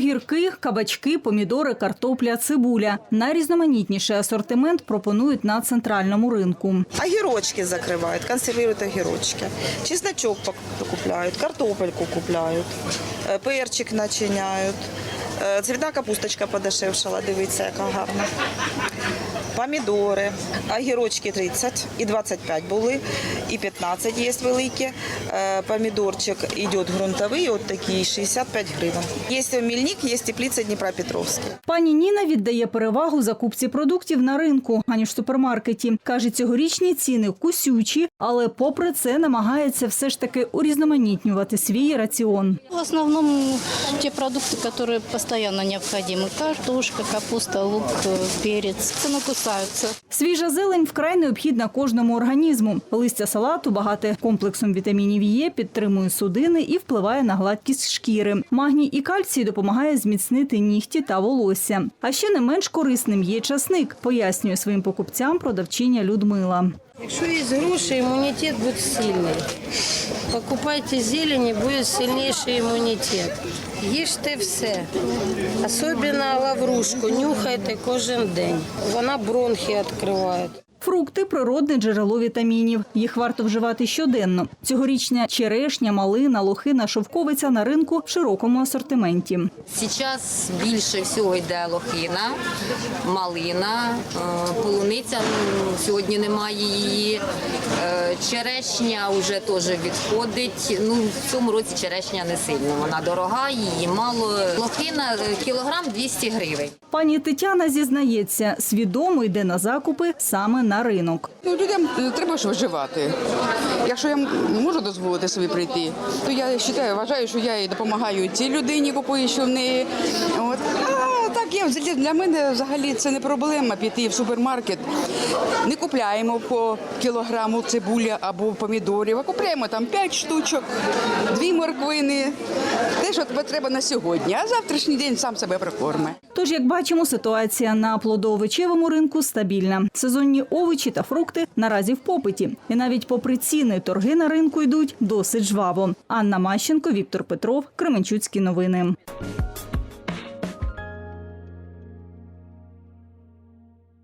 Огірки, кабачки, помідори, картопля, цибуля. Найрізноманітніший асортимент пропонують на центральному ринку. Огірочки закривають, консервують огірочки. Чесночок купляють, картопельку купляють, е, перчик начиняють. Е, Цвітна капусточка подешевшала, дивіться, яка гарна Помідори, огірочки 30 і 25 були, і 15 є великі. Е, Помідорчик йде ґрунтовий, от такий, 65 гривень. Є мільник, є теплиця Дніпропетровська. Пані Ніна віддає перевагу закупці продуктів на ринку, аніж в супермаркеті. Каже, цьогорічні ціни кусючі, але попри це намагається все ж таки урізноманітнювати свій раціон. В основном те продукты, которые постоянно необходимы. Картошка, капуста, лук, э, Цены кусаются. Свіжа зелень вкрай необхідна кожному організму. Листя салату багате комплексом вітамінів Є, підтримує судини і впливає на гладкість шкіри. Магній і кальцій допомагає зміцнити нігті та волосся. А ще не менш корисним є часник, пояснює своїм покупцям продавчиня Людмила. Якщо є гроші, імунітет буде сильний. Покупайте зелені, буде сильніший імунітет. Їжте все. Особливо лаврушку, нюхайте кожен день. Вона бронхи відкриває. Фрукти природне джерело вітамінів. Їх варто вживати щоденно. Цьогорічня черешня, малина, лохина, шовковиця на ринку в широкому асортименті. Зараз більше всього йде лохина, малина, е, полуниця. ну, Сьогодні немає її. Е, Черешня вже теж відходить. Ну, в цьому році черешня не сильно. Вона дорога, її мало. Лохина е, кілограм 200 гривень. Пані Тетяна зізнається, свідомо йде на закупи саме на ринок. Ну, людям е, треба ж виживати. Якщо я можу дозволити собі прийти, то я вважаю, що я і допомагаю цій людині, купую, що в неї. Взагалі- для мене взагалі це не проблема піти в супермаркет. Не купляємо по кілограму цибуля або помідорів, а купляємо там 5 штучок, дві морквини. Те, що треба на сьогодні, а завтрашній день сам себе прокорме. Тож, як бачимо, ситуація на плодово-овочевому ринку стабільна. Сезонні овочі та фрукти наразі в попиті. І навіть попри ціни торги на ринку йдуть досить жваво. Анна Мащенко, Віктор Петров, Кременчуцькі новини.